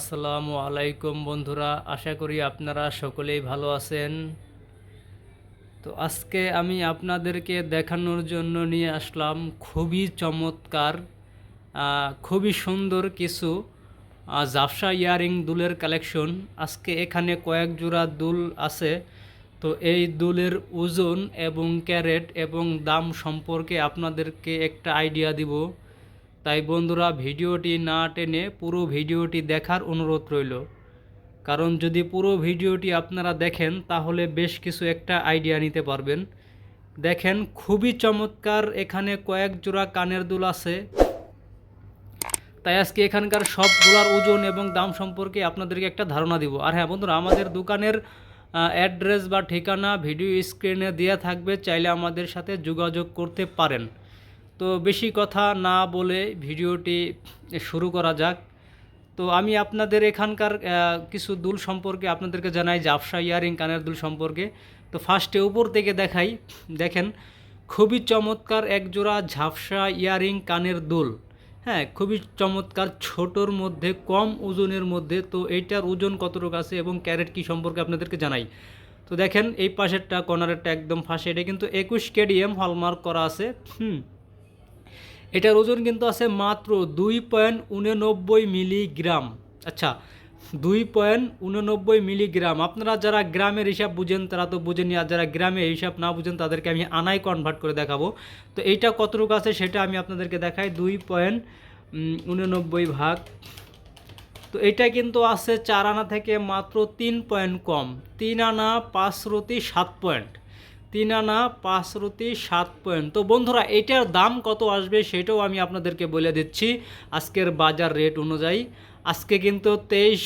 আসসালামু আলাইকুম বন্ধুরা, আশা করি আপনারা সকলেই ভালো আছেন। তো আজকে আমি আপনাদেরকে দেখানোর জন্য নিয়ে আসলাম খুবই চমৎকার খুবই সুন্দর কিছু জাফসা ইয়ারিং দুলের কালেকশন। আজকে এখানে কয়েক জোড়া দুল আছে। তো এই দুলের ওজন এবং ক্যারেট এবং দাম সম্পর্কে আপনাদেরকে একটা আইডিয়া দিব। তাই বন্ধুরা ভিডিওটি না টেনে পুরো ভিডিওটি দেখার অনুরোধ রইল। কারণ যদি পুরো ভিডিওটি আপনারা দেখেন, তাহলে বেশ কিছু একটা আইডিয়া নিতে পারবেন। দেখেন, খুবই চমৎকার এখানে কয়েক জোড়া কানের দুল আছে। তাই আজকে এখানকার সবগুলার ওজন এবং দাম সম্পর্কে আপনাদেরকে একটা ধারণা দিব। আর হ্যাঁ বন্ধুরা, আমাদের দোকানের অ্যাড্রেস বা ঠিকানা ভিডিও স্ক্রিনে দেওয়া থাকবে। চাইলে আমাদের সাথে যোগাযোগ করতে পারেন। তো বেশি কথা না বলে ভিডিওটি শুরু করা যাক। তো আমি আপনাদের এখানকার কিছু দুল সম্পর্কে আপনাদেরকে জানাই জাফসা ইয়ারিং কানের দুল সম্পর্কে। তো ফার্স্টে উপর থেকে দেখাই, দেখেন, খুবই চমৎকার এক জোড়া ঝাপসা ইয়ারিং কানের দুল। হ্যাঁ খুবই চমৎকার, ছোটোর মধ্যে, কম ওজনের মধ্যে। তো এইটার ওজন কতটুকু আছে এবং ক্যারেট কী সম্পর্কে আপনাদেরকে জানাই। তো দেখেন, এই পাশেরটা, কর্নারেরটা একদম ফাঁসে। এটা কিন্তু একুশ কেডিএম হলমার্ক করা আছে। হুম এটার ওজন কিন্তু আছে মাত্র দুই পয়েন্ট উননব্বই মিলিগ্রাম। আচ্ছা দুই পয়েন্ট উননব্বই মিলিগ্রাম। আপনারা যারা গ্রামের হিসাব বুঝেন, তারা তো বুঝেনি আর যারা গ্রামের হিসাব না বুঝেন, তাদেরকে আমি আনায় কনভার্ট করে দেখাবো। তো এইটা কতটুকু আছে সেটা আমি আপনাদেরকে দেখাই, দুই পয়েন্ট উননব্বই ভাগ। তো এটা কিন্তু আছে চার আনা থেকে মাত্র তিন পয়েন্ট কম। তিন আনা পাঁচ রতি সাত পয়েন্ট। তিন আনা পাঁচ রতি সাত পয়েন্ট। তো বন্ধুরা, এটার দাম কত আসবে সেটাও আমি আপনাদেরকে বলে দিচ্ছি আজকের বাজার রেট অনুযায়ী। আজকে কিন্তু তেইশ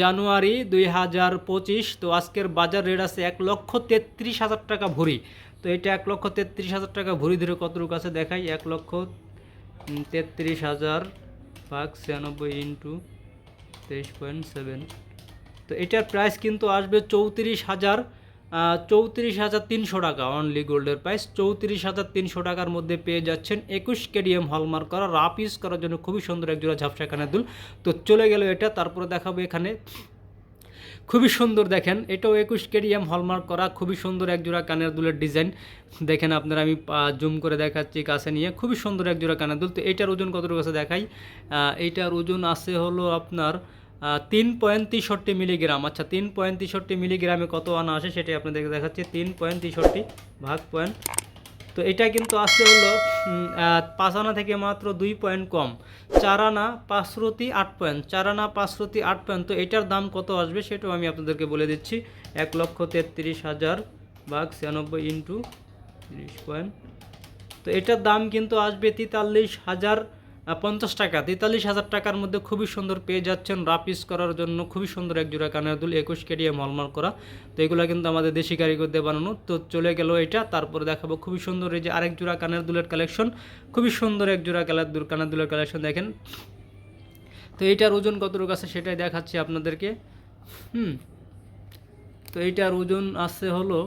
জানুয়ারি দুই হাজার পঁচিশ, তো আজকের বাজার রেট আছে এক লক্ষ তেত্রিশ হাজার টাকা ভরি। তো এটা এক লক্ষ তেত্রিশ হাজার টাকা ভরি ধরে কতটুকু আছে দেখাই? এক লক্ষ তেত্রিশ হাজার ভাগ ছিয়ানব্বই ইন্টু তেইশ পয়েন্ট সেভেন। তো এটার প্রাইস কিন্তু আসবে চৌত্রিশ হাজার চৌত্রিশ হাজার তিনশো টাকা অনলি গোল্ডের প্রাইস চৌত্রিশ হাজার তিনশো টাকার মধ্যে পেয়ে যাচ্ছেন একুশ কেডিএম হলমার্ক করা রাপ ইউজ করার জন্য খুবই সুন্দর এক জোড়া ঝাপসা কানের দুল। তো চলে গেল এটা তারপরে দেখাবো এখানে। খুবই সুন্দর দেখেন এটাও একুশ কেডিএম হলমার্ক করা খুবই সুন্দর এক জোড়া কানের দুলের ডিজাইন দেখেন আপনারা আমি জুম করে দেখাচ্ছি কাছে নিয়ে খুবই সুন্দর এক জোড়া কানের দুল। তো এইটার ওজন কতটুকু আছে দেখাই? আহ, এইটার ওজন আছে হলো আপনার তিন পয়েন্ট তেষট্টি মিলিগ্রাম। আচ্ছা তিন পয়েন্ট তেষট্টি মিলিগ্রামে কত আনা আসে সেটাই আপনাদেরকে দেখাচ্ছি। তিন পয়েন্ট তেষট্টি ভাগ পয়েন্ট। তো এটা কিন্তু আসছে হলো পাঁচ আনা থেকে মাত্র দুই পয়েন্ট কম। চার আনা পাঁচরতি আট পয়েন্ট। চার আনা পাঁচরতি আট পয়েন্ট। তো এটার দাম কত আসবে সেটাও আমি আপনাদেরকে বলে দিচ্ছি। এক লক্ষ তেত্রিশ হাজার ভাগ ছিয়ানব্বই ইন্টু তিরিশ পয়েন্ট। তো এটার দাম কিন্তু আসবে তেতাল্লিশ হাজার পঞ্চাশ টাকা, তেতাল্লিশ হাজার টাকার মধ্যে খুবই সুন্দর পেয়ে যাচ্ছেন রাপ ইউজ করার জন্য খুবই সুন্দর এক জোড়া কানের দুল, একুশ কেডিএম হলমার্ক করা। তো এগুলো কিন্তু আমাদের দেশি কারিগর দিয়ে বানানো। তো চলে গেল এটা, তারপরে দেখাবো খুবই সুন্দর এই যে আরেক জোড়া কানের দুলের কালেকশন খুবই সুন্দর এক জোড়া কালার দুল, কানের দুলের কালেকশন দেখেন। তো এইটার ওজন কতটুকু আছে সেটাই দেখাচ্ছি আপনাদেরকে। হুম, তো এইটার ওজন আছে হলো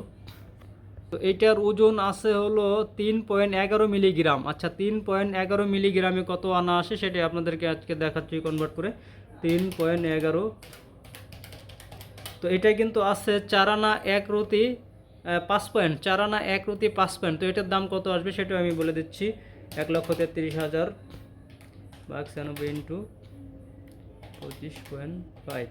তো এটার ওজন আছে হলো তিন পয়েন্ট এগারো মিলিগ্রাম। আচ্ছা তিন পয়েন্ট এগারো মিলিগ্রামে কত আনা আসে সেটাই আপনাদেরকে আজকে দেখাচ্ছি কনভার্ট করে। তিন পয়েন্ট এগারো। তো এটা কিন্তু আছে চার আনা এক রতি পাঁচ পয়েন্ট, চার আনা এক রতি পাঁচ পয়েন্ট। তো এটার দাম কত আসবে সেটাও আমি বলে দিচ্ছি, এক লক্ষ তেত্রিশ হাজার বাঘ ছিয়ানব্বই ইন্টু পঁচিশ পয়েন্ট ফাইভ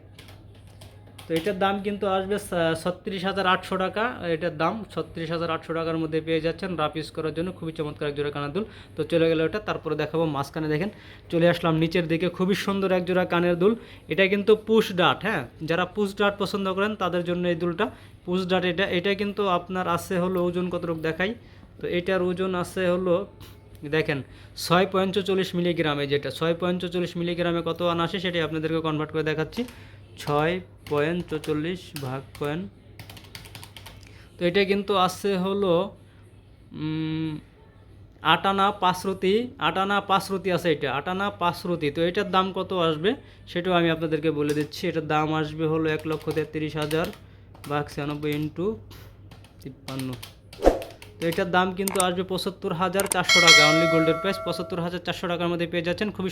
তো এটার দাম কিন্তু আসবে ছত্রিশ হাজার আটশো টাকা। এটার দাম ছত্রিশ হাজার আটশো টাকার মধ্যে পেয়ে যাচ্ছেন রাপ ইউজ করার জন্য। খুবই চমৎকার এক জোড়া কানের দুল তো চলে গেল ওটা তারপরে দেখাবো মাঝখানে দেখেন। চলে আসলাম নিচের দিকে, খুবই সুন্দর এক জোড়া কানের দুল এটা কিন্তু পুশ ডাট হ্যাঁ? যারা পুশ ডাট পছন্দ করেন, তাদের জন্য এই দুলটা। পুশ ডাট এটা এটা কিন্তু আপনার আছে হলো ওজন কতটুকু দেখাই? তো এটার ওজন আছে হলো, দেখেন, ছয় পয়েন্ট চল্লিশ মিলিগ্রামে যেটা। ছয় পয়েন্ট চল্লিশ মিলিগ্রামে কত আনা আসে সেটাই আপনাদেরকে কনভার্ট করে দেখাচ্ছি। ছয় পয়েন্ট চল্লিশ ভাগ পয়েন্ট তো এটা কিন্তু আসছে হলো আটানা পাঁচরতি আটানা পাঁচরতি আছে এটা, আটানা পাঁচরতি। তো এটার দাম কত আসবে? সেটাও আমি আপনাদেরকে বলে দিচ্ছি। এটার দাম আসবে হলো এক লক্ষ তেত্রিশ হাজার ভাগ ছিয়ানব্বই ইন্টু তিপ্পান্ন। এটার দাম কিন্তু আসবে পঁচাত্তর হাজার চারশো টাকা। অনলি গোল্ডের প্রাইস পঁচাত্তর হাজার চারশো টাকার মধ্যে পেয়ে যাচ্ছেন। খুবই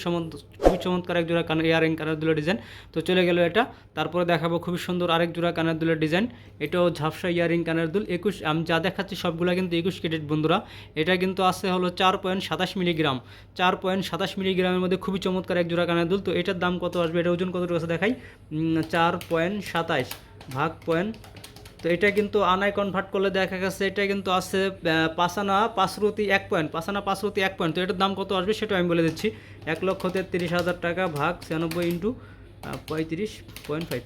খুবই চমৎকার এক জোড়া কানের ইয়ারিং কানের দুলের ডিজাইন তো চলে গেল এটা। তারপরে দেখাবো খুবই সুন্দর আরেক জোড়া কানের দুলের ডিজাইন এটাও ঝাপসা ইয়ারিং কানের দুল। একুশ আমি যা দেখাচ্ছি সবগুলো কিন্তু একুশ কেটেট বন্ধুরা। এটা কিন্তু আছে হলো চার পয়েন্ট সাতাশ মিলিগ্রাম। চার পয়েন্ট সাতাশ মিলিগ্রামের মধ্যে খুবই চমৎকার এক জোড়া কানের দুল। তো এটার দাম কত আসবে? এটা ওজন কত আছে দেখাই। চার পয়েন্ট সাতাশ ভাগ পয়েন্ট তো এটা কিন্তু আনায় কনভার্ট করলে দেখা গেছে এটা কিন্তু আছে পাঁচানা পাঁচরতি এক পয়েন্ট পাঁচানা পাঁচরুতি এক পয়েন্ট তো এটার দাম কত আসবে সেটা আমি বলে দিচ্ছি। এক লক্ষ তেত্রিশ হাজার টাকা ভাগ ছিয়ানব্বই ইন্টু পঁয়ত্রিশ পয়েন্ট ফাইভ।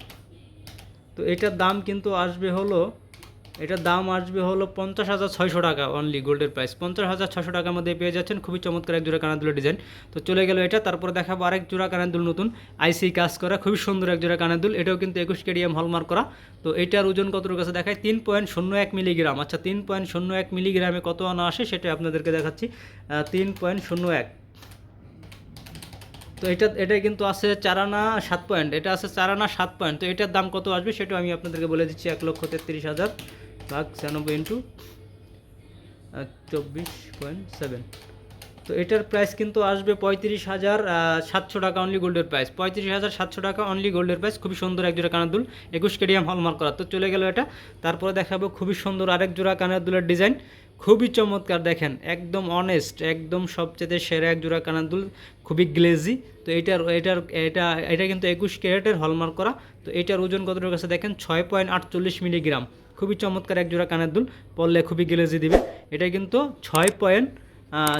তো এটার দাম কিন্তু আসবে হলো এটার দাম আসবে হলো পঞ্চাশ হাজার ছয়শো টাকা অনলি গোল্ডের প্রাইস পঞ্চাশ হাজার ছয়শো টাকার মধ্যে পেয়ে যাচ্ছেন খুবই চমৎকার এক জোড়া কানাদুলের ডিজাইন তো চলে গেল এটা, তারপরে দেখাবো আরেক জোড়া কানাদুল নতুন আইসি কাজ করা, খুবই সুন্দর এক জোড়া কানাদুল, এটাও কিন্তু একুশ কেডিএম হলমার্ক করা। তো এটার ওজন কতটুকু কাছে দেখায় তিন পয়েন্ট শূন্য এক মিলিগ্রাম আচ্ছা তিন পয়েন্ট শূন্য এক মিলিগ্রামে কত আনা আসে সেটা আপনাদেরকে দেখাচ্ছি। তিন পয়েন্ট শূন্য এক। তো এটা এটা কিন্তু আছে চারানা সাত পয়েন্ট, এটা আছে চারানা সাত পয়েন্ট। তো এটার দাম কত আসবে সেটাও আমি আপনাদেরকে বলে দিচ্ছি, এক লক্ষ তেত্রিশ হাজার। ভাগ ছিয়ানব্বই ইন্টু চব্বিশ পয়েন্ট সেভেন। তো এটার প্রাইস কিন্তু আসবে পঁয়ত্রিশ হাজার সাতশো টাকা অনলি গোল্ডের প্রাইস পঁয়ত্রিশ হাজার, সাতশো টাকা অনলি গোল্ডের প্রাইস খুবই সুন্দর এক জোড়া কানের দুল, একুশ কেডিয়াম হলমার্ক করা। তো চলে গেল এটা। তারপরে দেখাবো খুবই সুন্দর আরেক জোড়া কানের দুলের ডিজাইন খুবই চমৎকার দেখেন, একদম অনেস্ট একদম সবচেয়ে সেরা এক জোড়া কানের দুল। খুবই গ্লেজি তো এটার এটার, এটা এটা কিন্তু একুশ ক্যারেটের হলমার্ক করা। তো এটার ওজন কতটুকু কাছে দেখেন? ছয় পয়েন্ট আটচল্লিশ মিলিগ্রাম। খুবই চমৎকার এক জোড়া কানের দুল, পরলে খুবই গ্লেজি দিবে। এটা কিন্তু ছয় পয়েন্ট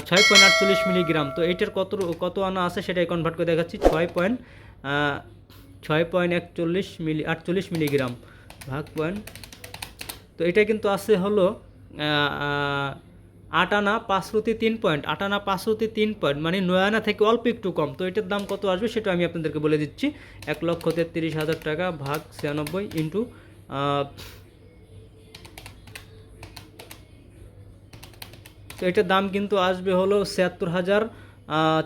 ছয় পয়েন্ট আটচল্লিশ মিলিগ্রাম। তো এটার কত কত আনা আছে সেটাই কনভার্ট করে দেখাচ্ছি। ছয় পয়েন্ট ছয় পয়েন্ট একচল্লিশ মিলি, আটচল্লিশ মিলিগ্রাম, ভাগ পয়েন্ট। তো এটা কিন্তু আছে হলো আট আনা পাঁচরতি তিন পয়েন্ট, আট আনা পাঁচরতি তিন পয়েন্ট মানে নয় আনা থেকে অল্প একটু কম। তো এটার দাম কত আসবে সেটা আমি আপনাদেরকে বলে দিচ্ছি, এক লক্ষ তেত্রিশ হাজার টাকা ভাগ ছিয়ানব্বই ইন্টু তো এটার দাম কিন্তু আসবে হলো ছিয়াত্তর হাজার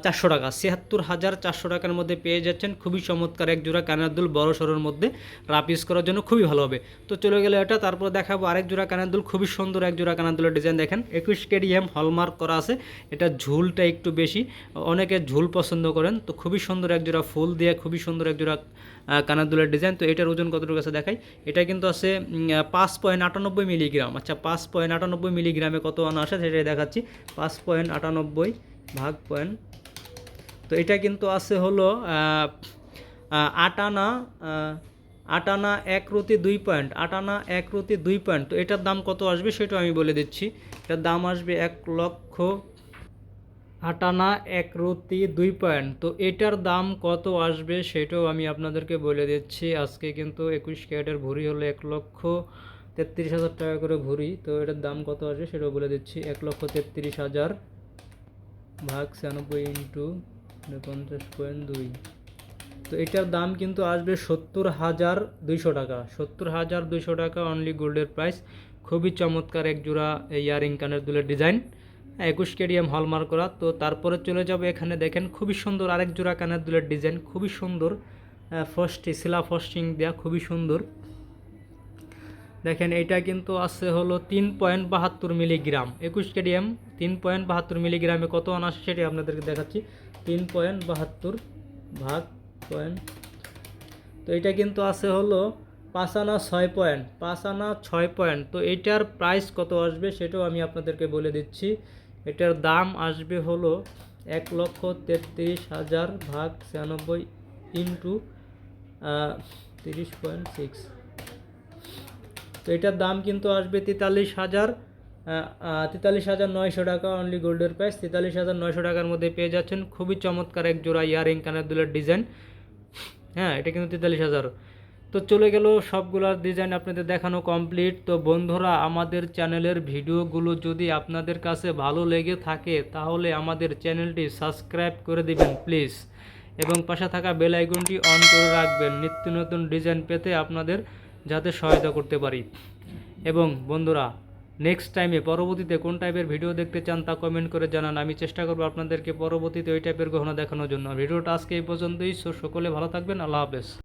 চারশো টাকা। ছিয়াত্তর হাজার চারশো টাকার মধ্যে পেয়ে যাচ্ছেন। খুবই চমৎকার এক জোড়া কানের দুল বড় মধ্যে। রাপ ইউজ করার জন্য খুবই ভালো হবে। তো চলে গেলে এটা তারপর দেখাবো আরেক জোড়া কানের দুল খুবই সুন্দর এক জোড়া কানের দুলের ডিজাইন দেখেন। একুশ কেডিএম হলমার্ক করা আছে। এটা ঝুলটা একটু বেশি। অনেকে ঝুল পছন্দ করেন। তো খুবই সুন্দর এক জোড়া ফুল দিয়ে খুবই সুন্দর এক জোড়া আহ, কানের দুলের ডিজাইন। তো এটার ওজন কতটুকু আছে দেখাই। এটা কিন্তু আছে পাঁচ পয়েন্ট আটানব্বই মিলিগ্রাম। আচ্ছা পাঁচ পয়েন্ট আটানব্বই মিলিগ্রামে কত আনা আসে সেটাই দেখাচ্ছি। পাঁচ পয়েন্ট আটানব্বই ভাগ পয়েন্ট তো এটা কিন্তু আছে হলো আহ, আহ, আট আনা আহ, আট আনা এক রতি দুই পয়েন্ট আট আনা এক রতি দুই পয়েন্ট তো এটার দাম কত আসবে সেটাও আমি বলে দিচ্ছি। এটার দাম আসবে এক লক্ষ আটানা এক রতি দুই পয়েন্ট তো এটার দাম কত আসবে সেটাও আমি আপনাদেরকে বলে দিচ্ছি। আজকে কিন্তু একুশ ক্যারেটের ভরি হলো এক লক্ষ তেত্রিশ হাজার টাকা করে ভরি তো এটার দাম কত আসবে সেটাও বলে দিচ্ছি। এক লক্ষ তেত্রিশ হাজার ভাগ ছিয়ানব্বই ইন্টু পঞ্চাশ পয়েন্ট দুই। তো এটার দাম কিন্তু আসবে সত্তর হাজার দুইশো টাকা। সত্তর হাজার দুইশো টাকা অনলি গোল্ডের প্রাইস খুবই চমৎকার এক জোড়া ইয়ারিং কানের দুলের ডিজাইন একুশ কেডিএম হলমার্ক করা। তো তারপরে চলে যাব এখানে দেখেন, খুবই সুন্দর আরেক জোড়া কানের দুলের ডিজাইন খুবই সুন্দর ফস্টি শিলা ফস্টিং দেওয়া খুবই সুন্দর। দেখেন, এটা কিন্তু আছে হলো তিন পয়েন্ট বাহাত্তর মিলিগ্রাম। একুশ কেডিএম তিন পয়েন্ট বাহাত্তর মিলিগ্রামে কত আনা আসে সেটি আপনাদেরকে দেখাচ্ছি। তিন পয়েন্ট বাহাত্তর ভাগ পয়েন্ট। তো এটা কিন্তু আছে হলো পাঁচ আনা ছয় পয়েন্ট, পাঁচ আনা ছয় পয়েন্ট। তো এটার প্রাইস কত আসবে সেটাও আমি আপনাদেরকে বলে দিচ্ছি। এটার দাম আসবে হলো এক লক্ষ তেত্রিশ হাজার ভাগ ছিয়ানব্বই ইন্টু তিরিশ পয়েন্ট সিক্স। তো এটার দাম কিন্তু আসবে তেতাল্লিশ হাজার তেতাল্লিশ হাজার নয়শো টাকা অনলি গোল্ডের প্রাইস তেতাল্লিশ হাজার নয়শো টাকার মধ্যে পেয়ে যাচ্ছেন। খুবই চমৎকার এক জোড়া ইয়ারিং কানের দুলের ডিজাইন হ্যাঁ এটা কিন্তু তেতাল্লিশ হাজার। তো চলে গেল সবগুলোর ডিজাইন আপনাদের দেখানো কমপ্লিট তো বন্ধুরা, আমাদের চ্যানেলের ভিডিওগুলো যদি আপনাদের কাছে ভালো লেগে থাকে, তাহলে আমাদের চ্যানেলটি সাবস্ক্রাইব করে দিবেন প্লিজ এবং পাশে থাকা বেল আইকনটি অন করে রাখবেন, নিত্য নতুন ডিজাইন পেতে আপনাদের যাতে সহায়তা করতে পারি। এবং বন্ধুরা নেক্সট টাইমে পরবর্তীতে কোন টাইপের ভিডিও দেখতে চান তা কমেন্ট করে জানান। আমি চেষ্টা করব আপনাদেরকে পরবর্তীতে ওই টাইপের গহনা দেখানোর জন্য। ভিডিওটা আজকে এই পর্যন্তই। সো সকলে ভালো থাকবেন। আল্লাহ হাফেজ।